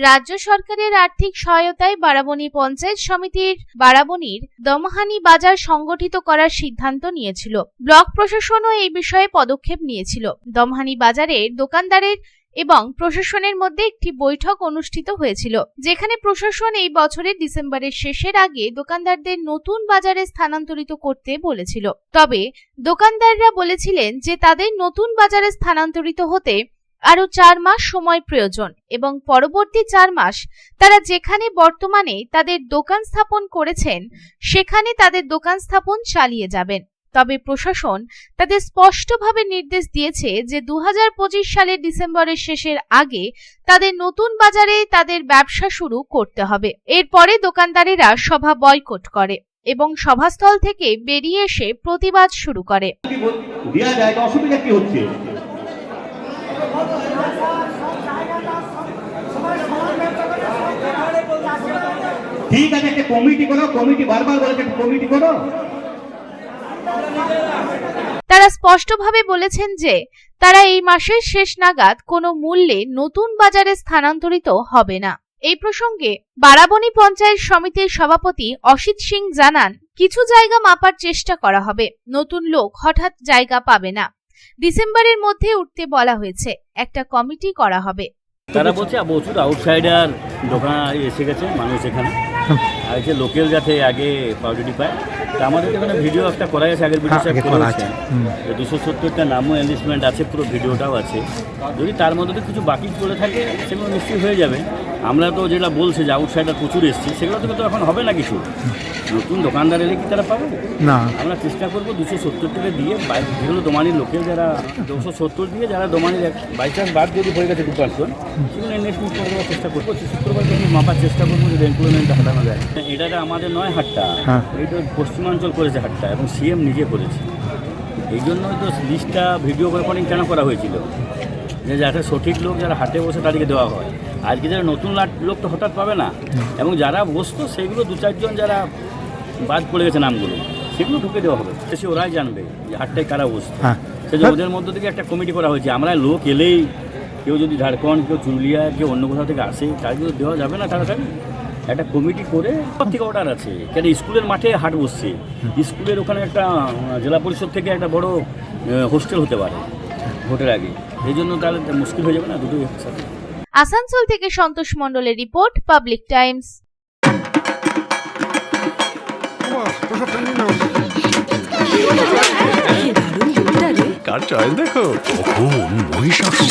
রাজ্য সরকারের আর্থিক সহায়তায় বারাবণী পঞ্চায়েত সমিতির বারাবণীর দমহানি বাজার সংগঠিত করার সিদ্ধান্ত নিয়েছিল। ব্লক প্রশাসনও এই বিষয়ে পদক্ষেপ নিয়েছিল। দমহানি বাজারের দোকানদারের এবং প্রশাসনের মধ্যে একটি বৈঠক অনুষ্ঠিত হয়েছিল, যেখানে প্রশাসন এই বছরের ডিসেম্বরের শেষের আগে দোকানদারদের নতুন বাজারে স্থানান্তরিত করতে বলেছিল। তবে দোকানদাররা বলেছিলেন যে তাদের নতুন বাজারে স্থানান্তরিত হতে আরও চার মাস সময় প্রয়োজন এবং পরবর্তী চার মাস তারা যেখানে বর্তমানে তাদের দোকান স্থাপন করেছেন, সেখানে তাদের দোকান স্থাপন চালিয়ে যাবেন। তবে প্রশাসন তাদের স্পষ্টভাবে নির্দেশ দিয়েছে যে দুহাজার পঁচিশ সালের ডিসেম্বরের শেষের আগে তাদের নতুন বাজারে তাদের ব্যবসা শুরু করতে হবে। এরপরে দোকানদারেরা সভা বয়কট করে এবং সভাস্থল থেকে বেরিয়ে এসে প্রতিবাদ শুরু করে। যায় অসুবিধা কি হচ্ছে? ঠিক আছে, একটা কমিটি করো, কমিটি বারবার বলেছে কমিটি করো। তারা স্পষ্টভাবে বলেছেন যে, তারা এই মাসের শেষ নাগাদ কোনো মূল্যে নতুন বাজারে স্থানান্তরিত হবে না। এই প্রসঙ্গে বারাবণী পঞ্চায়েত সমিতির সভাপতি অসিত সিং জানান, কিছু জায়গা মাপার চেষ্টা করা হবে, নতুন লোক হঠাৎ জায়গা পাবে না। ডিসেম্বরের মধ্যে উঠতে বলা হয়েছে, একটা কমিটি করা হবে। তারা বলছে প্রচুর আউটসাইডার দোকান এসে গেছে, মানুষ এখানে। আর যে লোকাল যাতে আগে পাউডারি পায় তা আমাদের এখানে ভিডিও একটা করা আছে আগের ভিডিও হ্যাঁ, করা আছে। দুশো সত্তরটা নামও এনলিস্টমেন্ট আছে পুরো ভিডিওটাও আছে। যদি তার মধ্যে কিছু বাকি চলে থাকে সেগুলো নিশ্চয়ই হয়ে যাবে। আমরা তো যেটা বলছে যে আউটসাইডার প্রচুর এসছে সেগুলো থেকে তো এখন হবে না কিছু। নতুন দোকানদার এলে কি তারা পাবে? না। আমরা চেষ্টা করব দুশো সত্তর থেকে দিয়ে যেগুলো দোমানির লোকের যারা দুশো সত্তর দিয়ে যারা দোমানির বাই চান্স বাদ যদি হয়ে গেছে দু পার্সেন্ট সেগুলো ইনভেস্টমেন্ট করে দেওয়ার চেষ্টা করব। শুক্রবার যদি মাপার চেষ্টা করব যদি এমপ্লয়মেন্টটা হাঁটানো যায়। এটা আমাদের নয় হাটটা। হ্যাঁ। এইটা পশ্চিমাঞ্চল করেছে হাটটা এবং সিএম নিজে করেছে। এই জন্যই তো লিস্টটা ভিডিও রেকর্ডিং কেন করা হয়েছিল? যে যাতে সঠিক লোক যারা হাটে বসে তাদেরকে দেওয়া হয়। আজকে যারা নতুন লাট- লোক তো হঠাৎ পাবে না। এবং যারা বসতো সেগুলো দু চারজন যারা বাদ পড়ে গেছে নামগুলো সেগুলো ঢুকে দেওয়া হবে। সে ওরাই জানবে যে হাটটায় কারা বসতো। হ্যাঁ। সেজন্য ওদের মধ্য থেকে একটা কমিটি করা হয়েছে। আমরা লোক এলেই কেউ যদি ঝাড়খণ্ড কেউ চুরুলিয়া কেউ অন্য কোথাও থেকে আসে তাদেরকে দেওয়া যাবে না তাড়াতাড়ি। একটা কমিটি করে সব থেকে অর্ডার আছে। কেন স্কুলের মাঠে হাট বসছে। স্কুলের ওখানে একটা জেলা পরিষদ থেকে একটা বড় হোস্টেল হতে পারে ভোটের আগে। এই জন্য তাহলে মুশকিল হয়ে যাবে না দুটোই একসাথে। আসানসোল থেকে সন্তোষ মণ্ডলের রিপোর্ট পাবলিক টাইমস। কার চয়েস দেখো? মহিষাসুর।